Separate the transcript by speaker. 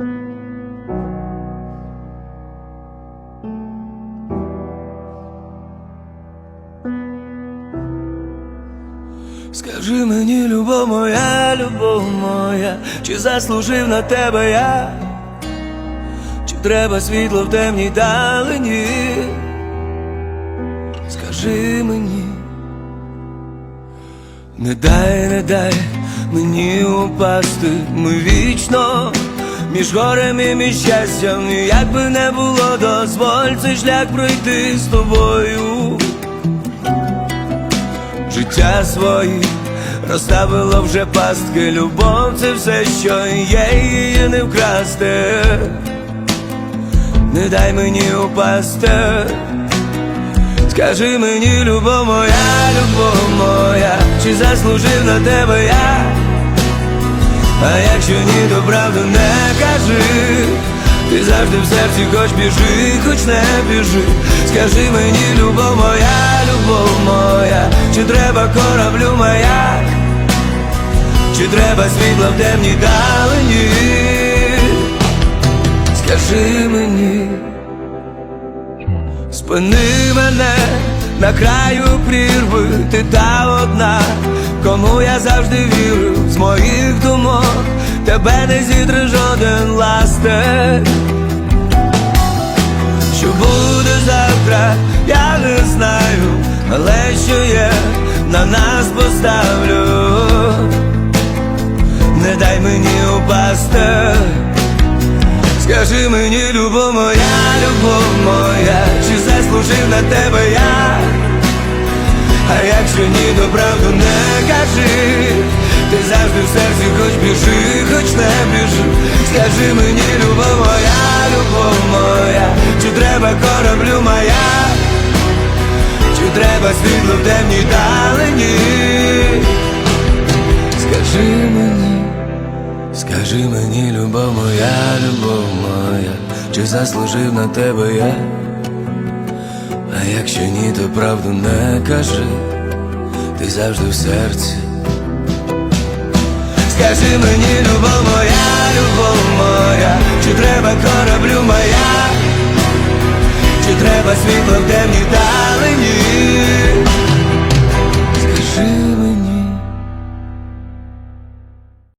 Speaker 1: Скажи мені, любов моя, любов моя, чи заслужив на тебе я, чи треба світло в темній далині? Скажи мені, не дай, не дай мені упасти, ми вічно між горем і між щастям, І як би не було, дозволь цей шлях пройти з тобою життя свої розставило вже пастки, любов це все, що є, її не вкрасти. Не дай мені упасти. Скажи мені, любов моя, любов моя, чи заслужив на тебе я? А якщо ні, то правду не кажи. Ти завжди в серці хоч біжи, хоч не біжи. Скажи мені, любов моя, любов моя, чи треба кораблю маяк, чи треба світло в темній далині? Скажи мені, спини мене на краю прірви, ти та одна, кому я завжди вірив з моїх думок, тебе не зітре жоден ластер. Що буде завтра, я не знаю, але що є, на нас поставлю. Не дай мені упасти. Скажи мені, любов моя, любов моя, чи заслужив на тебе я? А якщо ні, то правду не кажи. Ти завжди в серці хоч біжи, не біжи. Скажи мені, любов моя, любов моя, чи треба кораблю моя, чи треба світло в темній далині? Скажи мені. Скажи мені, любов моя, любов моя, чи заслужив на тебе я? А якщо ні, то правду не кажи, ти завжди в серці. Скажи мені, любов моя, любов моя, чи треба кораблю моя, чи треба світло в темній далині?